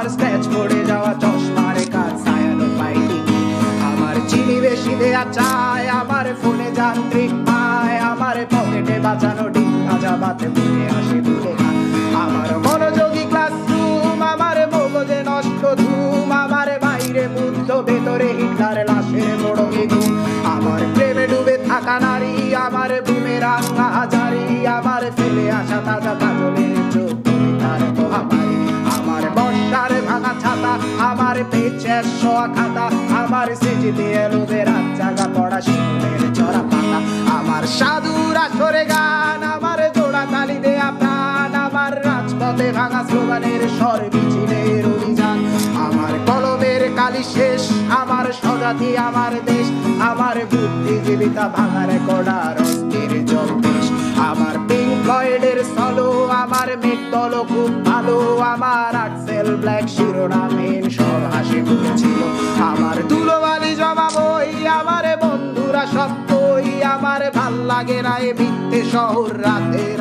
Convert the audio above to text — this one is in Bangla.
আমার স্ক্র্যাচ পড়ে যাওয়া চশমার কাজ পাইনি আমার চিনি বেশি দেয়া চায় আমার ফোনে যান্ত্রিক পায়, আমার পকেটে বাঁচানো ডিম ভাজা বাতে আসে আমার মনোযোগী ক্লাসরুম আমার মগজে নষ্ট ধুম, আমার বাইরে মুক্ত ভেতরে হিটলার লাশের বড় আমার প্রেমে ডুবে থাকা নারী, আমার বুমেরাং হাজারি, আমার ফেলে আসা তাজা তাজলে পেচের শোয়া খাতা আমার সেজিতে এলো বেরাত জাগা পড়া শিশুদের চড়া পাতা। আমার সাধুর আসরে গান, আমার জোড়া তালি দেয়া প্রাণ, আমার রাজপথে ভাঙা স্লোগানের স্বর মিছিলের অভিযান। আমার কলমের কালি শেষ, আমার স্বজাতি, আমার দেশ। আমার বুদ্ধিজীবিতা ভাঙার কড়ার অস্থির জম্পেশ আমার পিঙ্ক সলো আমার মেট দল খুব ভালো, আমার আক্সেল ব্ল্যাক শিরোনামহীন সব হাসি আমার দুলোবালি জমা বই আমার বন্ধুরা সব বই আমার ভালো লাগে না এ মিথ্যে শহর রাতের